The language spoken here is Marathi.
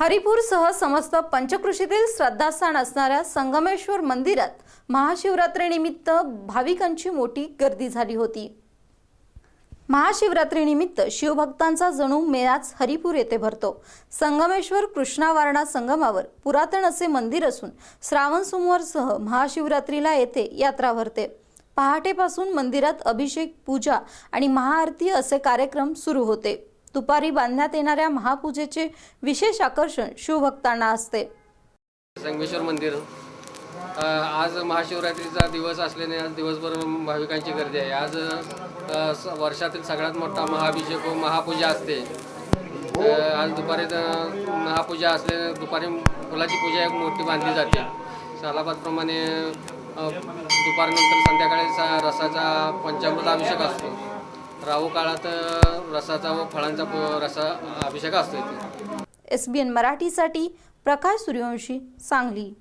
हरिपूरसह समस्त पंचकृषीतील श्रद्धास्थान असणाऱ्या संगमेश्वर मंदिरात महाशिवरात्रीनिमित्त भाविकांची मोठी गर्दी झाली होती. महाशिवरात्रीनिमित्त शिवभक्तांचा जणू मेळाच हरिपूर येथे भरतो. संगमेश्वर कृष्णा वारणा संगमावर पुरातन असे मंदिर असून श्रावण सोमवारसह महाशिवरात्रीला येथे यात्रा भरते. पहाटेपासून मंदिरात अभिषेक पूजा आणि महाआरती असे कार्यक्रम सुरू होते. दुपारी बांधण्यात येणाऱ्या महापूजेचे विशेष आकर्षण शिवभक्तांना असते. संगमेश्वर मंदिर. आज महाशिवरात्रीचा दिवस असल्याने आज दिवसभर भाविकांची गर्दी आहे. आज स- वर्षातील सगळ्यात मोठा महाअभिषेक व महापूजा असते. आज दुपारी महापूजा असल्याने दुपारी फुलाची पूजा एक मोठी बांधली जाते. सालाबादप्रमाणे दुपारनंतर संध्याकाळी सा रसाचा पंचामृत अभिषेक असतो. राहू काळात रसाचा व फळांचा रसा अभिषेक असतो इथे. एस बी एन मराठीसाठी प्रकाश सूर्यवंशी सांगली.